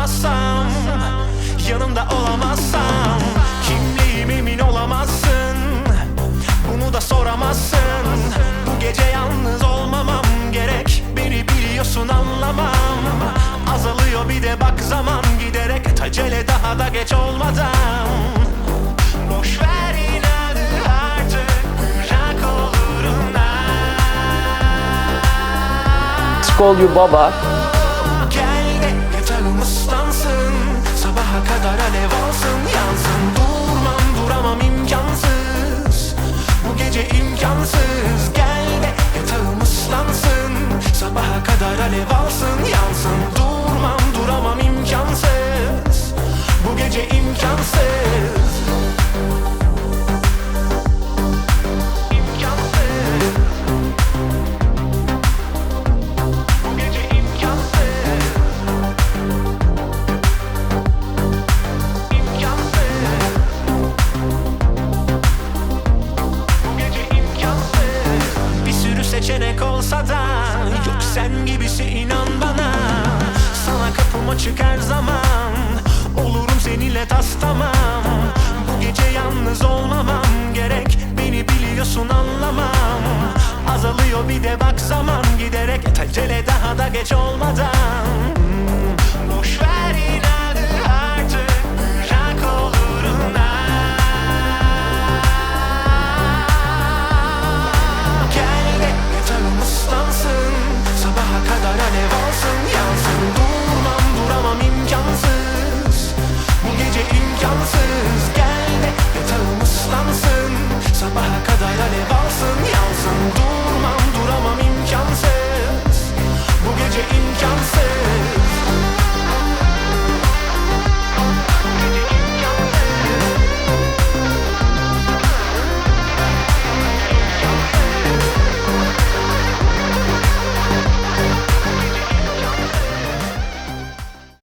olamazsam Yanımda olamazsam Kimliğim emin olamazsın Bunu da soramazsın. Bu gece yalnız olmamam gerek Beni biliyorsun anlamam. Azalıyor bir de bak zaman giderek Tacele daha da geç olmadan. Boş ver Call you Baba kadar alev alsın yansın. Durmam duramam imkansız. Bu gece imkansız açık her zaman. Olurum seninle tas tamam. Bu gece yalnız olmamam gerek Beni biliyorsun anlamam. Azalıyor bir de bak zaman. Giderek Acele daha da geç olmadan